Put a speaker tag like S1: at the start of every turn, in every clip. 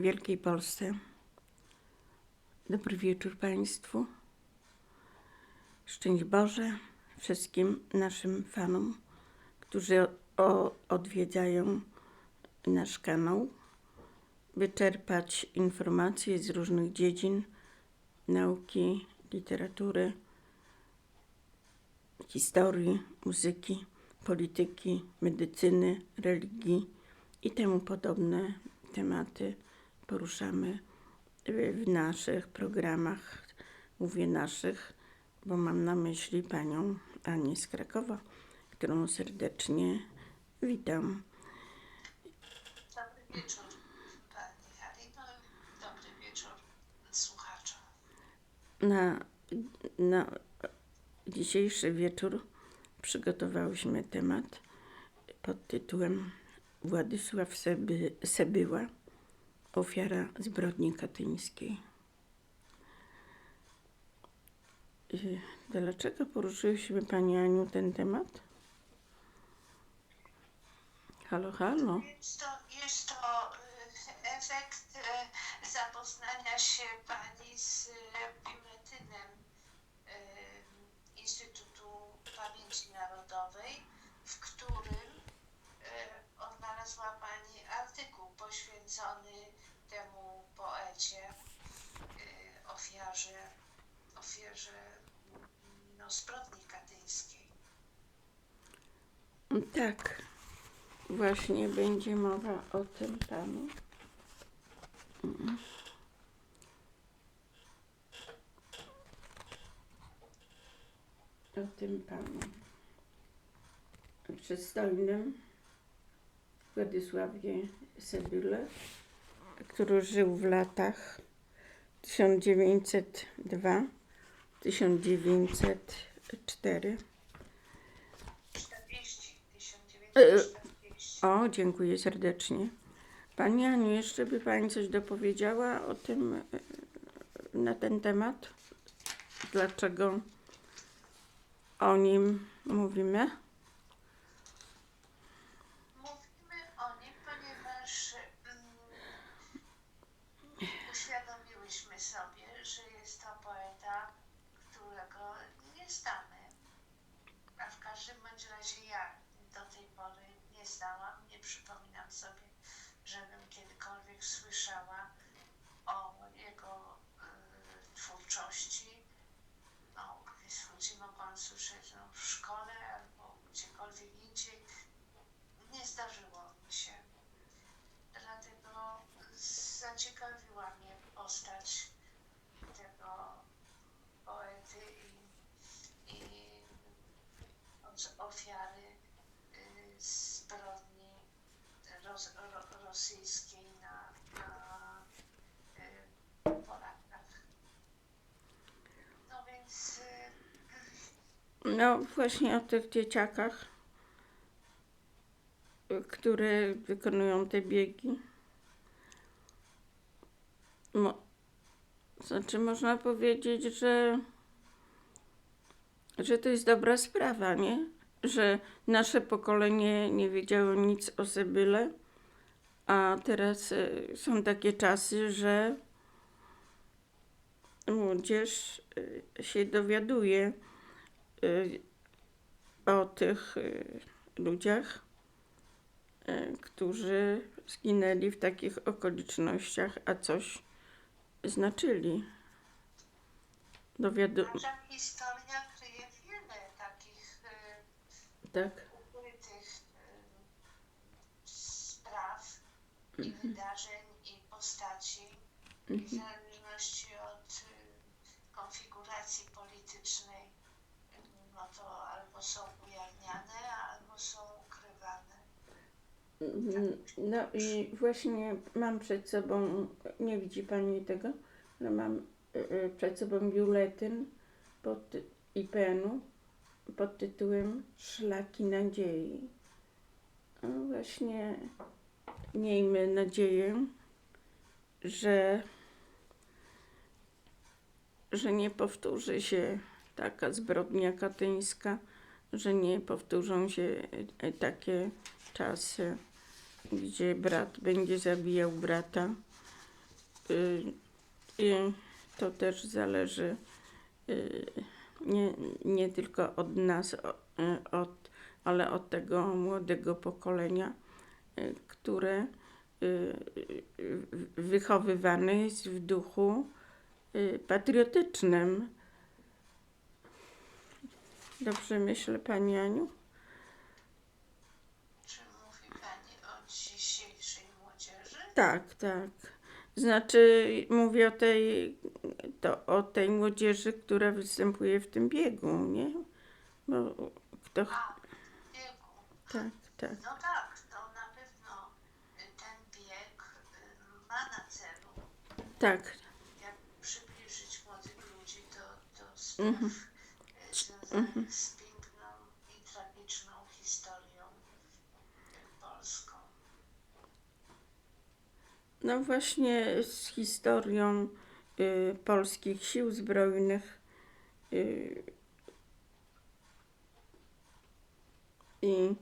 S1: Wielkiej Polsce. Dobry wieczór Państwu. Szczęść Boże wszystkim naszym fanom, którzy o, odwiedzają nasz kanał, by czerpać informacje z różnych dziedzin nauki, literatury, historii, muzyki, polityki, medycyny, religii i temu podobne tematy poruszamy w naszych programach. Mówię naszych, bo mam na myśli panią Anię z Krakowa, którą serdecznie witam.
S2: Dobry wieczór Pani Halino dobry wieczór słuchaczom.
S1: Na, na dzisiejszy wieczór przygotowałyśmy temat pod tytułem Władysław Seby, Sebyła, ofiara zbrodni katyńskiej. Dlaczego poruszyłyśmy Pani Aniu ten temat? Halo, halo.
S2: Jest to, jest to y, efekt y, zapoznania się Pani z y, biuletynem Instytutu Pamięci Narodowej, w którym y, odnalazła Pani artykuł poświęcony temu poecie, y, ofiarze, ofierze no, zbrodni katyńskiej.
S1: Tak, właśnie będzie mowa o tym panu. O tym panu. Przystojnym Władysławie Sebyle, który żył w latach 1902-1904.
S2: 40, 1940.
S1: O, dziękuję serdecznie. Pani Aniu, jeszcze by Pani coś dopowiedziała o tym, e, na ten temat? Dlaczego o nim? Mówimy
S2: o nim, ponieważ mm, uświadomiłyśmy sobie, że jest to poeta, którego nie znamy. A w każdym bądź razie ja do tej pory nie znałam, nie przypominam sobie, żebym kiedykolwiek słyszała o jego y, twórczości. No, twórcy mogłam słyszeć no, w szkole albo gdziekolwiek indziej. Nie zdarzyło mi się. Dlatego zaciekawiła mnie postać tego poety i, i od- ofiary y, zbrodni ros, ro, rosyjskiej na, na y, Polakach. No więc y,
S1: No, właśnie o tych dzieciakach, które wykonują te biegi. Mo, znaczy, można powiedzieć, że, że to jest dobra sprawa, nie? Że nasze pokolenie nie wiedziało nic o Sebyle, a teraz e, są takie czasy, że młodzież e, się dowiaduje o tych y, ludziach, y, którzy zginęli w takich okolicznościach, a coś znaczyli. Dowiadu...
S2: nasza historia kryje wiele takich y,
S1: Tak,
S2: ukrytych y, spraw i wydarzeń i postaci i w zależności od y, konfiguracji politycznej y, no to albo są ujawniane, albo są ukrywane.
S1: Mm, no i właśnie mam przed sobą, nie widzi Pani tego, ale mam y, y, przed sobą biuletyn pod IPN-u pod tytułem Szlaki Nadziei. No właśnie miejmy nadzieję, że, że nie powtórzy się taka zbrodnia katyńska, że nie powtórzą się e, takie czasy gdzie brat będzie zabijał brata. Y, I to też zależy y, nie, nie tylko od nas, y, od, ale od tego młodego pokolenia, które wychowywane jest w duchu patriotycznym. Dobrze myślę, Pani Aniu?
S2: Czy mówi Pani o dzisiejszej młodzieży?
S1: Tak, tak. Znaczy, mówię o tej, to, o tej młodzieży, która występuje w tym biegu, nie? Bo kto.
S2: A, biegu.
S1: Tak, tak.
S2: No tak, to na pewno ten bieg y, ma na celu,
S1: Tak,
S2: jak przybliżyć młodych ludzi do, do spraw y, z piękną i tragiczną historią polską.
S1: no właśnie z historią y, polskich sił zbrojnych y, i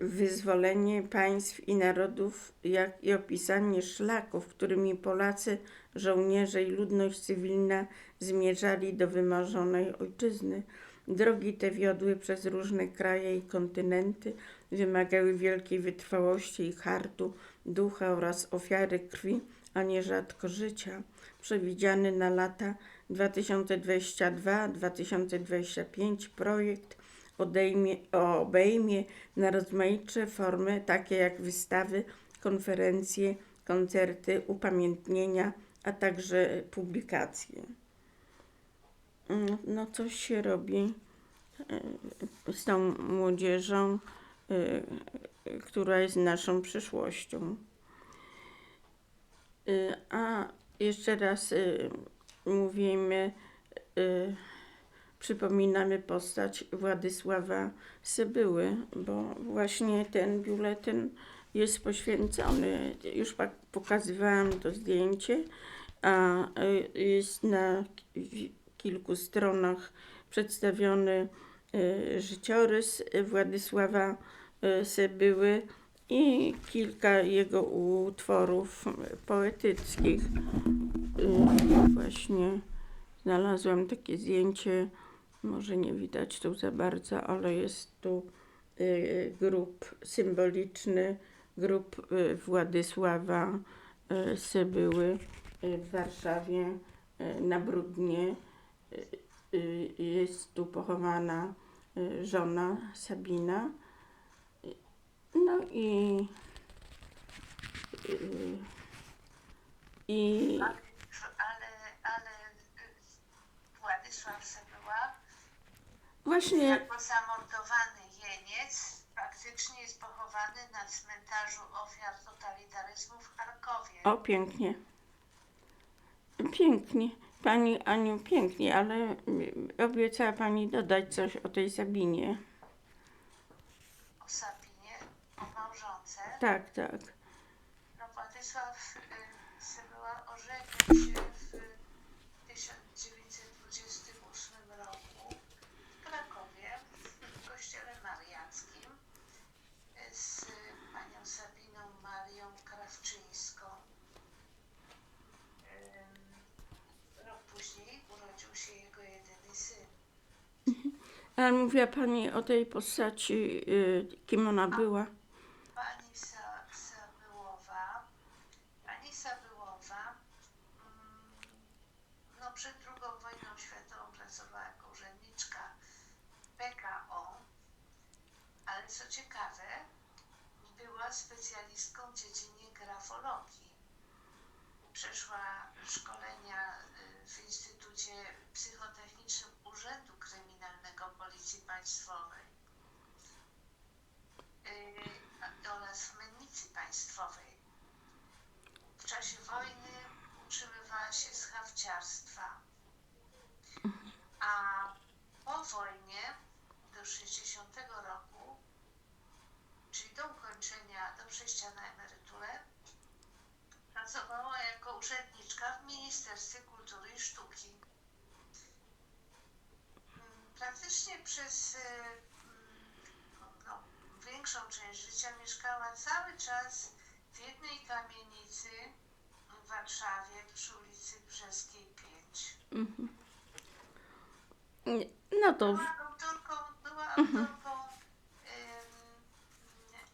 S1: wyzwolenie państw i narodów, jak i opisanie szlaków, którymi Polacy, żołnierze i ludność cywilna zmierzali do wymarzonej ojczyzny. Drogi te wiodły przez różne kraje i kontynenty, wymagały wielkiej wytrwałości i hartu ducha oraz ofiary krwi, a nierzadko życia. Przewidziany na lata 2022-2025 projekt odejmie, obejmie na rozmaitsze formy, takie jak wystawy, konferencje, koncerty, upamiętnienia, a także publikacje. Mm, No, coś się robi e, z tą młodzieżą, e, która jest naszą przyszłością. Y, A jeszcze raz y, mówimy, przypominamy postać Władysława Sebyły, bo właśnie ten biuletyn jest poświęcony. Już pokazywałam to zdjęcie, a y, jest na ki- kilku stronach przedstawiony y, życiorys Władysława y, Sebyły i kilka jego utworów poetyckich. Właśnie znalazłam takie zdjęcie, może nie widać tu za bardzo, ale jest tu y, symboliczny, grób y, Władysława y, Sebyły y, w Warszawie y, na Brudnie. Y, y, Jest tu pochowana y, żona Sabina. No i y, i
S2: Ale, ale y, Władysław Sebyła
S1: właśnie
S2: zamordowany jeniec faktycznie jest pochowany na cmentarzu ofiar totalitaryzmu w Charkowie.
S1: o pięknie. Pięknie. Pani Aniu, pięknie, ale obiecała Pani dodać coś o tej Sabinie.
S2: O Sabinie, o małżonce.
S1: Tak, tak.
S2: No, Władysław y, Sebyła ożenił się w 1928 roku w Krakowie w kościele mariackim y, z panią Sabiną Marią Krawczyńską. Ym, Rok później urodził się jego jedyny syn.
S1: Ale mówiła Pani o tej postaci, y, kim ona była.
S2: Pani Sa- Sabyłowa, pani Sabyłowa, mm, no przed II wojną światową pracowała jako urzędniczka PKO, ale co ciekawe, była specjalistką w dziedzinie grafologii. Przeszła szkolenia y, w Instytucie Psychotechnicznym Urzędu Kryminalnego Policji Państwowej y, oraz Mennicy Państwowej. W czasie wojny utrzymywała się z hawciarstwa, a po wojnie do 60 roku, czyli do ukończenia, do przejścia na emeryturę, pracowała jako urzędniczka w Ministerstwie Kultury i Sztuki. Praktycznie przez y, mm, no, większą część życia mieszkała cały czas w jednej kamienicy w Warszawie przy ulicy Brzeskiej 5.
S1: Mhm. No to
S2: Była autorką, była autorką ym,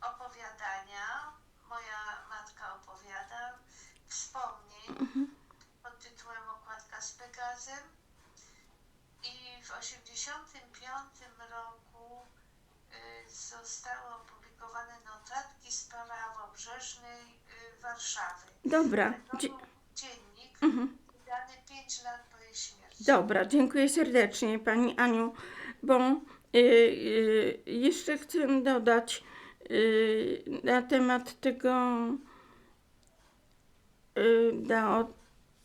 S2: opowiadania. Moja matka opowiada wspomnień pod tytułem Okładka z Pegazem. I w 1985 roku y, zostały opublikowane notatki z Prawobrzeżnej y, Warszawy.
S1: dobra. Dzie-
S2: dziennik
S1: Mhm.
S2: wydany 5 lat po jej śmierci.
S1: Dobra, dziękuję serdecznie Pani Aniu, bo y, y, jeszcze chcę dodać y, na temat tego, y, da, o-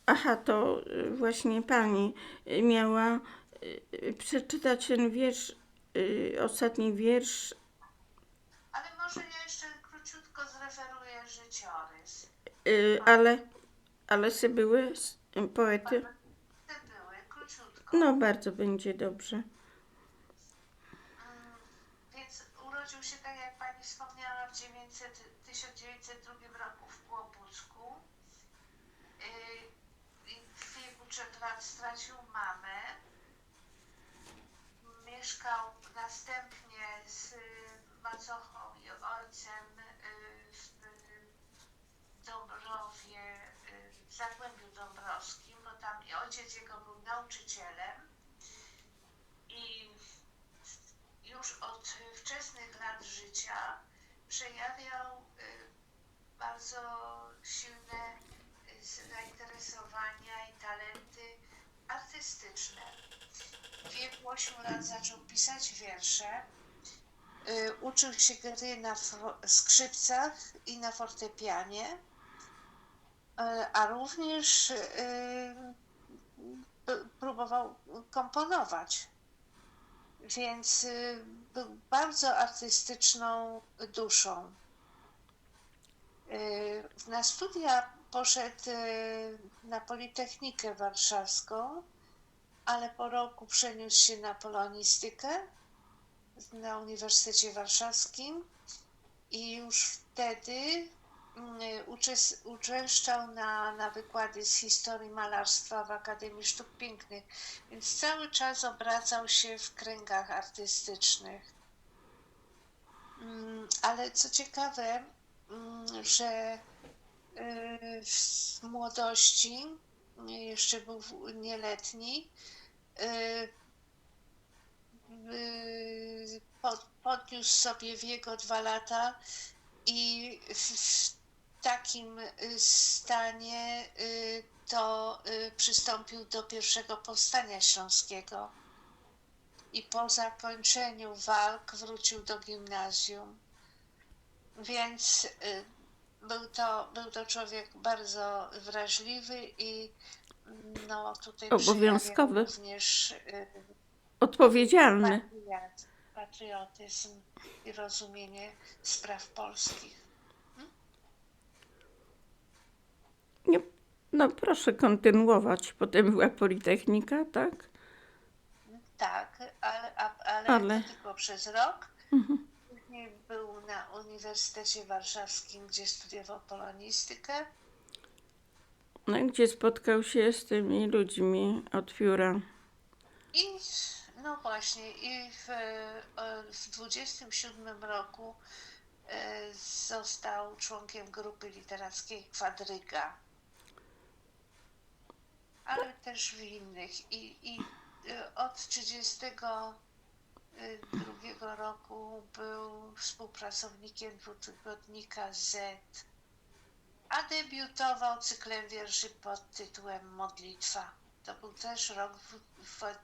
S1: aha, to y, właśnie Pani miała przeczytać ten wiersz, y, ostatni wiersz,
S2: Ale może ja jeszcze króciutko zreferuję życiorys.
S1: y, ale, ale se były poety.
S2: Te były, króciutko.
S1: No, bardzo będzie dobrze.
S2: Mm, Więc urodził się, tak jak pani wspomniała, w 900, 1902 roku w Kłobucku. I W wieku 3 lat stracił mamę. Mieszkał następnie z y, macochą i ojcem y, w y, Dąbrowie, y, w Zagłębiu Dąbrowskim, bo tam ojciec jego był nauczycielem. I już od wczesnych lat życia przejawiał bardzo silne zainteresowania i talenty artystyczne. W wieku 8 lat zaczął pisać wiersze. Y, Uczył się gry na skrzypcach i na fortepianie, y, a również y, próbował komponować. Więc był bardzo artystyczną duszą. Na studia poszedł y, na Politechnikę Warszawską, ale po roku przeniósł się na polonistykę na Uniwersytecie Warszawskim i już wtedy uczes- uczęszczał na, na wykłady z historii malarstwa w Akademii Sztuk Pięknych, więc cały czas obracał się w kręgach artystycznych. Mm, Ale co ciekawe, mm, że y, w młodości, jeszcze był nieletni, y, y, pod- podniósł sobie w jego dwa lata i w, takim y, stanie to przystąpił do pierwszego powstania śląskiego i po zakończeniu walk wrócił do gimnazjum. Więc był to, był to człowiek bardzo wrażliwy i no tutaj
S1: Obowiązkowy.
S2: również y,
S1: Odpowiedzialny.
S2: patriot, patriotyzm i rozumienie spraw polskich.
S1: Nie, no proszę kontynuować. Potem była Politechnika, tak?
S2: Tak, ale, ale,
S1: Ale-
S2: tylko przez rok.
S1: Mhm.
S2: Wcześniej był na Uniwersytecie Warszawskim, gdzie studiował polonistykę.
S1: No, gdzie spotkał się z tymi ludźmi od pióra.
S2: I no właśnie, i w, e, w 27 roku e, został członkiem grupy literackiej Kwadryga. Ale też w innych. I, i e, od 30 drugiego roku był współpracownikiem dwutygodnika Z, a debiutował cyklem wierszy pod tytułem Modlitwa. To był też rok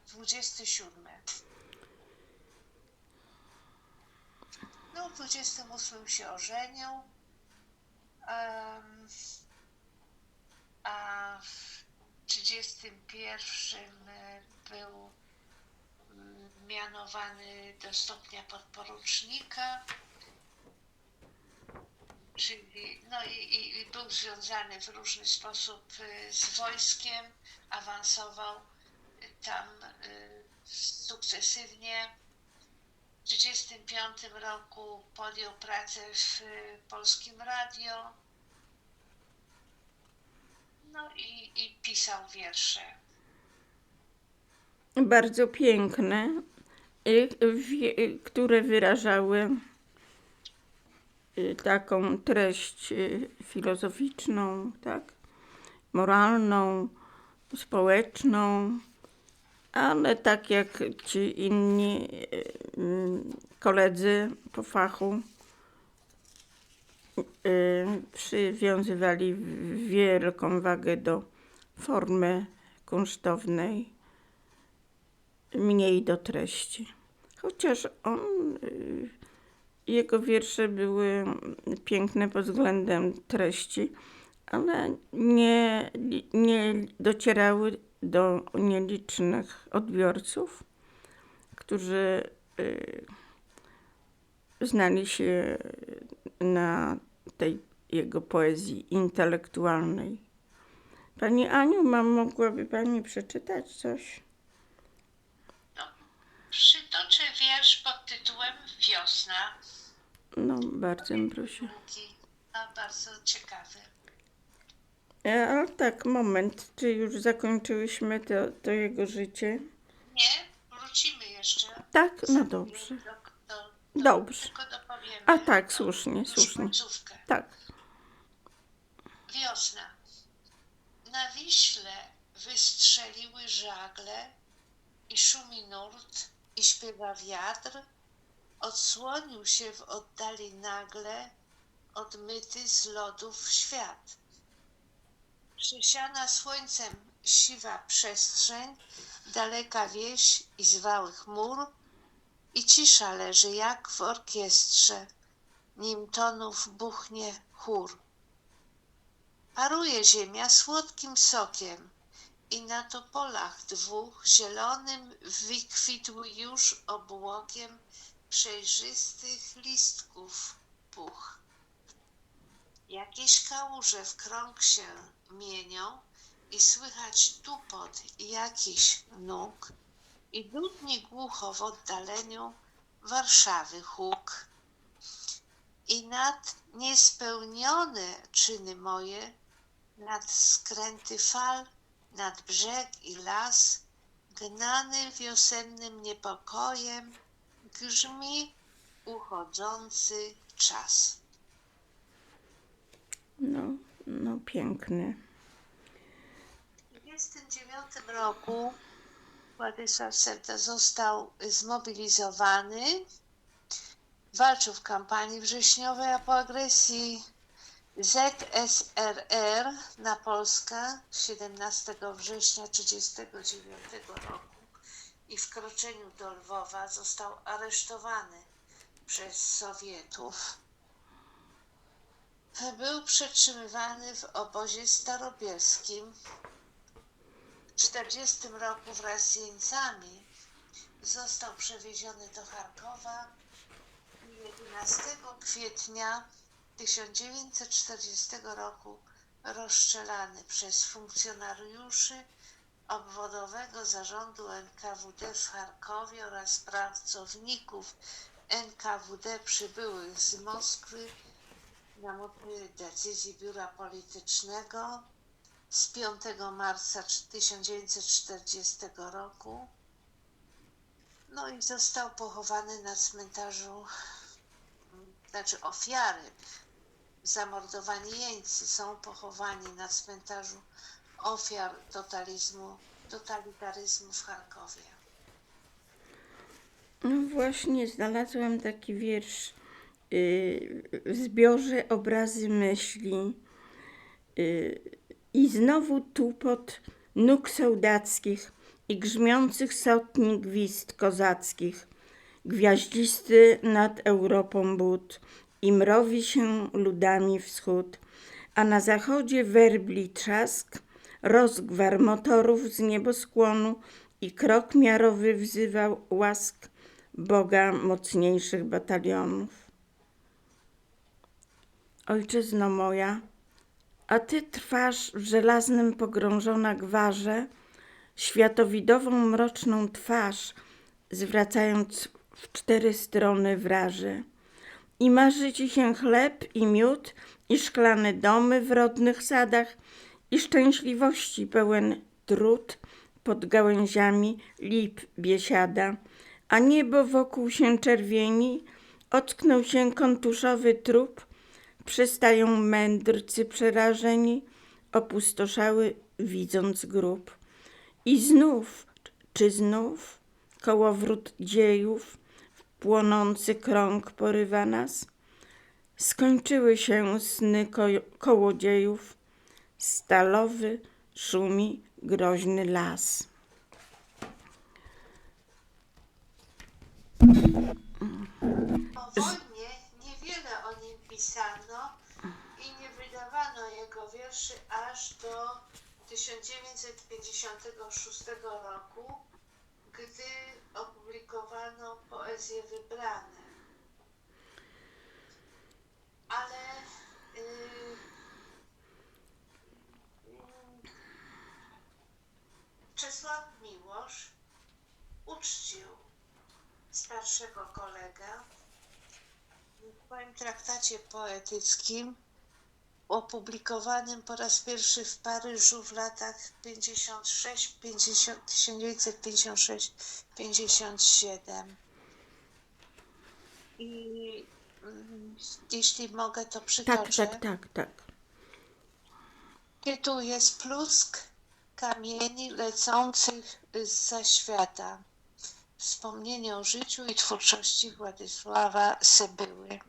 S2: 27. No, w 28 się ożenił, um, a w 31 był mianowany do stopnia podporucznika. Czyli, no i, i, był związany w różny sposób y, z wojskiem, awansował tam y, sukcesywnie 1935 roku podjął pracę w y, Polskim Radio. No i, i pisał wiersze.
S1: Bardzo piękne, które wyrażały y, taką treść y, filozoficzną, tak? moralną, społeczną, ale tak jak ci inni y, mm, koledzy po fachu y, przywiązywali wielką wagę do formy kunsztownej, mniej do treści. Chociaż on, y, jego wiersze były piękne pod względem treści, ale nie, nie docierały do nielicznych odbiorców, którzy y, znali się na tej jego poezji intelektualnej. Pani Aniu, mam, mogłaby Pani przeczytać coś?
S2: Przytoczę wiersz pod tytułem Wiosna.
S1: No, bardzo bym prosiła.
S2: Długi, a bardzo ciekawy.
S1: E, Ale tak, moment, czy już zakończyłyśmy to, to jego życie?
S2: Nie, wrócimy jeszcze.
S1: Tak, no dobrze.
S2: Do, do, do,
S1: Dobrze. A tak, słusznie, słusznie.
S2: końcówkę.
S1: Tak.
S2: Wiosna. Na Wiśle wystrzeliły żagle i szumi nurt i śpiewa wiatr. Odsłonił się w oddali nagle odmyty z lodów świat. Przesiana słońcem siwa przestrzeń, daleka wieś i zwały chmur i cisza leży jak w orkiestrze, nim tonów buchnie chór. Paruje ziemia słodkim sokiem i na topolach dwóch zielonym wykwitł już obłokiem przejrzystych listków puch. Jakieś kałuże w krąg się mienią i słychać tupot jakichś nóg i dudni głucho w oddaleniu Warszawy huk. I nad niespełnione czyny moje, nad skręty fal, nad brzeg i las, gnany wiosennym niepokojem, grzmi uchodzący czas.
S1: No, no piękny.
S2: W 1929 roku Władysław Serta został zmobilizowany. Walczył w kampanii wrześniowej, a po agresji ZSRR na Polskę 17 września 1939 roku i wkroczeniu do Lwowa został aresztowany przez Sowietów. Był przetrzymywany w obozie starobielskim. W 1940 roku wraz z jeńcami został przewieziony do Charkowa i 11 kwietnia 1940 roku rozstrzelany przez funkcjonariuszy obwodowego zarządu NKWD w Charkowie oraz pracowników NKWD przybyłych z Moskwy na mocy decyzji Biura Politycznego z 5 marca 1940 roku. No i został pochowany na cmentarzu, znaczy ofiary, zamordowani jeńcy są pochowani na cmentarzu ofiar totalizmu, totalitaryzmu w Charkowie.
S1: No właśnie, znalazłam taki wiersz y, w zbiorze Obrazy myśli. Y, I znowu tupot nóg sołdackich i grzmiących sotni gwizd kozackich. Gwiaździsty nad Europą but i mrowi się ludami wschód, a na zachodzie werbli trzask, rozgwar motorów z nieboskłonu i krok miarowy wzywał łask Boga mocniejszych batalionów. Ojczyzno moja, a ty trwasz w żelaznym pogrążona gwarze, światowidową mroczną twarz, zwracając w cztery strony wraże. I marzy ci się chleb i miód, i szklane domy w rodnych sadach, i szczęśliwości pełen trud pod gałęziami lip biesiada, a niebo wokół się czerwieni, ocknął się kontuszowy trup, przystają mędrcy przerażeni, opustoszały widząc grób. I znów, czy znów, kołowrót dziejów, płonący krąg porywa nas? Skończyły się sny ko- kołodziejów, stalowy szumi groźny las.
S2: O wojnie niewiele o nim pisano i nie wydawano jego wierszy aż do 1956 roku, gdy opublikowano poezje wybrane. Ale y, mm, Czesław Miłosz uczcił starszego kolegę w swoim traktacie poetyckim opublikowanym po raz pierwszy w Paryżu w latach 56, 50, 1956-57. I mm, jeśli mogę, to
S1: Tak,
S2: przytoczę.
S1: tak, tak, tak.
S2: Tytuł jest Plusk kamieni lecących za świata. Wspomnienie o życiu i twórczości Władysława Sebyły.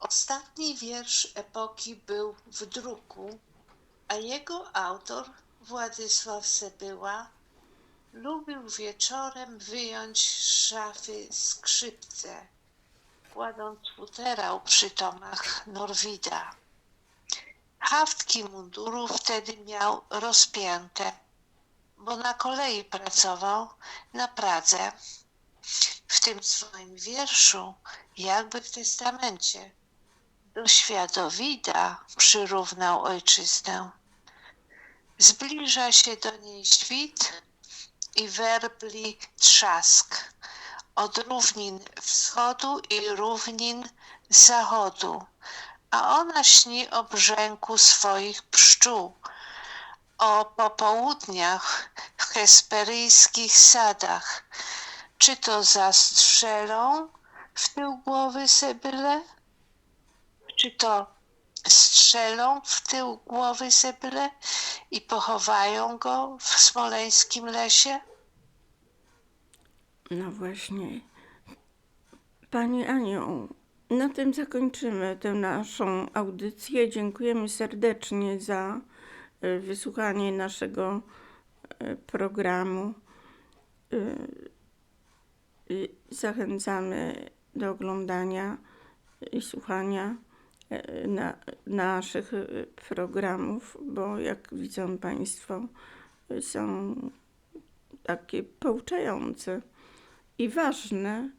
S2: Ostatni wiersz epoki był w druku, a jego autor, Władysław Sebyła, lubił wieczorem wyjąć z szafy skrzypce, kładąc futerał przy tomach Norwida. Haftki munduru wtedy miał rozpięte, bo na kolei pracował na Pradze. W tym swoim wierszu, jakby w testamencie, do światowida przyrównał ojczyznę. Zbliża się do niej świt i werbli trzask od równin wschodu i równin zachodu a ona śni o brzęku swoich pszczół, o popołudniach w hesperyjskich sadach. Czy to zastrzelą w tył głowy Sebyle? Czy to strzelą w tył głowy Sebyle i pochowają go w smoleńskim lesie?
S1: No właśnie. Pani Aniu, na tym zakończymy tę naszą audycję. Dziękujemy serdecznie za e, wysłuchanie naszego e, programu. E, Zachęcamy do oglądania i słuchania na, naszych e, programów, bo jak widzą Państwo, e, są takie pouczające i ważne.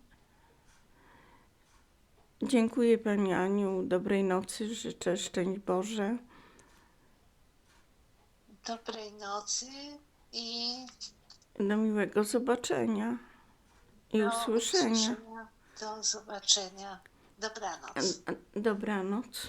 S1: Dziękuję Pani Aniu. Dobrej nocy. Życzę szczęść Boże.
S2: Dobrej nocy i
S1: Do miłego zobaczenia i
S2: do
S1: usłyszenia.
S2: usłyszenia. Do zobaczenia. Dobranoc.
S1: Dobranoc.